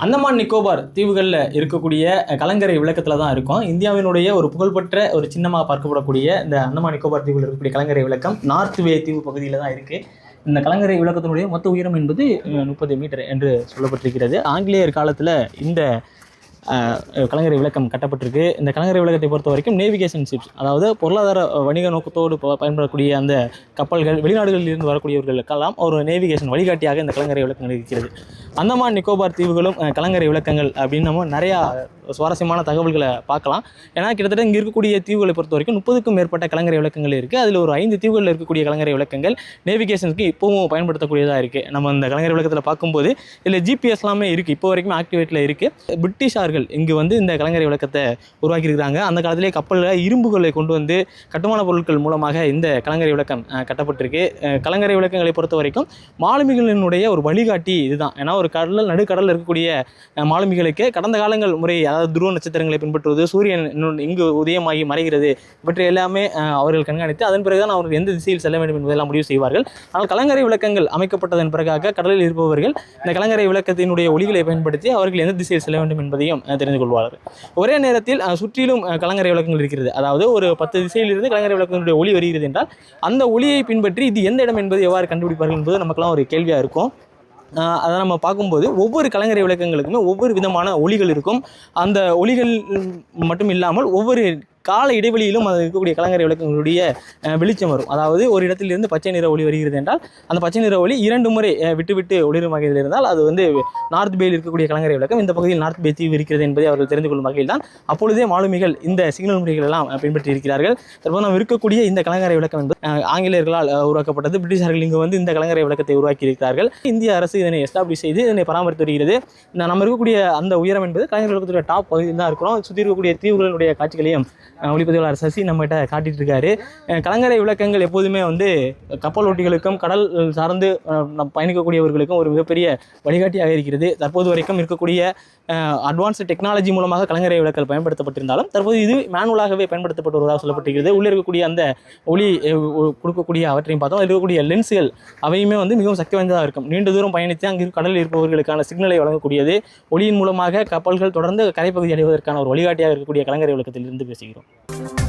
அந்தமான் நிக்கோபார் தீவுகளில் இருக்கக்கூடிய கலங்கரை விளக்கத்தில் தான் இருக்கும். இந்தியாவினுடைய ஒரு புகழ்பெற்ற ஒரு சின்னமாக பார்க்கப்படக்கூடிய இந்த அந்தமான் நிக்கோபார் தீவில் இருக்கக்கூடிய கலங்கரை விளக்கம் நார்த் வே தீவு பகுதியில் தான் இருக்குது இந்த கலங்கரை விளக்கத்தினுடைய மொத்த உயரம் என்பது முப்பது மீட்டர் என்று சொல்லப்பட்டிருக்கிறது. ஆங்கிலேயர் காலத்தில் இந்த கலங்கரை விளக்கம் கட்டப்பட்டிருக்கு. இந்த கலங்கரை விளக்கத்தை பொறுத்த வரைக்கும் நேவிகேஷன் ஷிப்ஸ் அதாவது பொருளாதார வணிக நோக்கத்தோடு ப- பயன்படக்கூடிய அந்த கப்பல்கள் வெளிநாடுகளில் இருந்து வரக்கூடியவர்களுக்கெல்லாம் ஒரு நேவிகேஷன் வழிகாட்டியாக இந்த கலங்கரை விளக்கங்கள் இருக்கிறது. அந்தமான் நிக்கோபார் தீவுகளும் கலங்கரை விளக்கங்கள் அப்படின்னு நம்ம நிறையா சுவாரஸ்யமான தகவல்களை பார்க்கலாம். ஏன்னா கிட்டத்தட்ட இங்கே இருக்கக்கூடிய தீவுகளை பொறுத்த வரைக்கும் முப்பதுக்கும் மேற்பட்ட கலங்கரை விளக்கங்கள் இருக்குது அதில் ஒரு ஐந்து தீவுகளில் இருக்கக்கூடிய கலங்கரை விளக்கங்கள் நேவிகேஷனுக்கு இப்போவும் பயன்படுத்தக்கூடியதாக இருக்குது நம்ம இந்த கலங்கரை விளக்கத்தில் பார்க்கும்போது இதில் ஜிபிஎஸ் எல்லாமே இருக்குது இப்போ வரைக்கும் ஆக்டிவேட்டில் இருக்குது பிரிட்டிஷார்கள் இங்கே வந்து இந்த கலங்கரை விளக்கத்தை உருவாக்கியிருக்கிறாங்க. அந்த காலத்திலே கப்பலில் இரும்புகளை கொண்டு வந்து கட்டுமான பொருட்கள் மூலமாக இந்த கலங்கரை விளக்கம் கட்டப்பட்டிருக்கு. கலங்கரை விளக்கங்களை பொறுத்த வரைக்கும் மாலுமிகளினுடைய ஒரு வழிகாட்டி இதுதான். ஏன்னா ஒரு கடல் நடுக்கடலில் இருக்கக்கூடிய மாலுமிகளுக்கு கடந்த காலங்கள் முறை அதாவது துருவ நட்சத்திரங்களை பின்பற்றுவது சூரியன் இங்கு உதயமாகி மறைகிறது இவற்றை எல்லாமே அவர்கள் கண்காணித்து அதன் பிறகுதான் அவர்கள் எந்த திசையில் செல்ல வேண்டும் என்பதெல்லாம் முடிவு செய்வார்கள். ஆனால் கலங்கரை விளக்கங்கள் அமைக்கப்பட்டதன் பிறகாக கடலில் இருப்பவர்கள் இந்த கலங்கரை விளக்கத்தினுடைய ஒளிகளை பயன்படுத்தி அவர்கள் எந்த திசையில் செல்ல வேண்டும் என்பதையும் தெரிந்து கொள்வார்கள். ஒரே நேரத்தில் சுற்றிலும் கலங்கரை விளக்கங்கள் இருக்கிறது. அதாவது ஒரு பத்து திசையிலிருந்து கலங்கரை விளக்கங்களுடைய ஒளி வருகிறது என்றால் அந்த ஒளியை பின்பற்றி இது எந்த இடம் என்பதை எவ்வாறு கண்டுபிடிப்பார்கள் என்பது நமக்கெல்லாம் ஒரு கேள்வியாக இருக்கும். அதை நம்ம பார்க்கும்போது ஒவ்வொரு கலைஞரை விளக்கங்களுக்குமே ஒவ்வொரு விதமான ஒளிகள் இருக்கும். அந்த ஒளிகள் மட்டும் இல்லாமல் ஒவ்வொரு கால இடைவெளியிலும் அது இருக்கக்கூடிய கலங்கரை விளக்கங்களுடைய வெளிச்சம் வரும். அதாவது ஒரு இடத்திலிருந்து பச்சை நிற ஒளி வருகிறது என்றால் அந்த பச்சை நிற ஒளி இரண்டு முறை விட்டுவிட்டு விட்டு விட்டு ஒளிரும் வகையில் இருந்தால் அது வந்து நார்த் பேயில் இருக்கக்கூடிய கலங்கரை விளக்கம். இந்த பகுதியில் நார்த் பே தீவு இருக்கிறது என்பதை அவர்கள் தெரிந்து கொள்ளும் வகையில் தான் அப்பொழுதே மாலுமிகள் இந்த சிக்னல் முறைகள் எல்லாம் பின்பற்றி இருக்கிறார்கள். தற்போது நாம் இருக்கக்கூடிய இந்த கலங்கரை விளக்கம் என்பது ஆங்கிலேயர்களால் உருவாக்கப்பட்டது. பிரிட்டிஷார்கள் இங்கு வந்து இந்த கலங்கரை விளக்கத்தை உருவாக்கி இருக்கிறார்கள். இந்திய அரசு இதனை எஸ்டாப்ளிஷ் செய்து இதனை பராமரித்து வருகிறது இந்த நம்ம இருக்கக்கூடிய அந்த உயரம் என்பது கலைஞர் விளக்கத்துடைய டாப் பகுதியில் தான் இருக்கிறோம் சுற்றி இருக்கக்கூடிய தீவுகளுடைய காட்சிகளையும் ஒளிப்பதிவாளர் சசி நம்மகிட்ட காட்டிட்டு இருக்காரு கலங்கரை விளக்கங்கள் எப்போதுமே வந்து கப்பல் ஓட்டிகளுக்கும் கடல் சார்ந்து நம் பயணிக்கக்கூடியவர்களுக்கும் ஒரு மிகப்பெரிய வழிகாட்டியாக இருக்கிறது. தற்போது வரைக்கும் இருக்கக்கூடிய அட்வான்ஸ்டு டெக்னாலஜி மூலமாக கலங்கரை விளக்கல் பயன்படுத்தப்பட்டிருந்தாலும் தற்போது இது மேனுவலாகவே பயன்படுத்தப்பட்டு வருவதாக சொல்லப்பட்டிருக்கிறது. உள்ளே இருக்கக்கூடிய அந்த ஒளி கொடுக்கக்கூடிய அவற்றையும் பார்த்தோம். இருக்கக்கூடிய லென்ஸுகள் அவையுமே வந்து மிகவும் சக்தி வாய்ந்ததாக இருக்கும். நீண்ட தூரம் பயணித்து அங்கு கடலில் இருப்பவர்களுக்கான சிக்னலை வழங்கக்கூடியது. ஒளியின் மூலமாக கப்பல்கள் தொடர்ந்து கரைப்பகுதி அடைவதற்கான ஒரு வழிகாட்டியாக இருக்கக்கூடிய கலங்கரை விளக்கத்தில் இருந்து பேசுகிறோம். Thank you.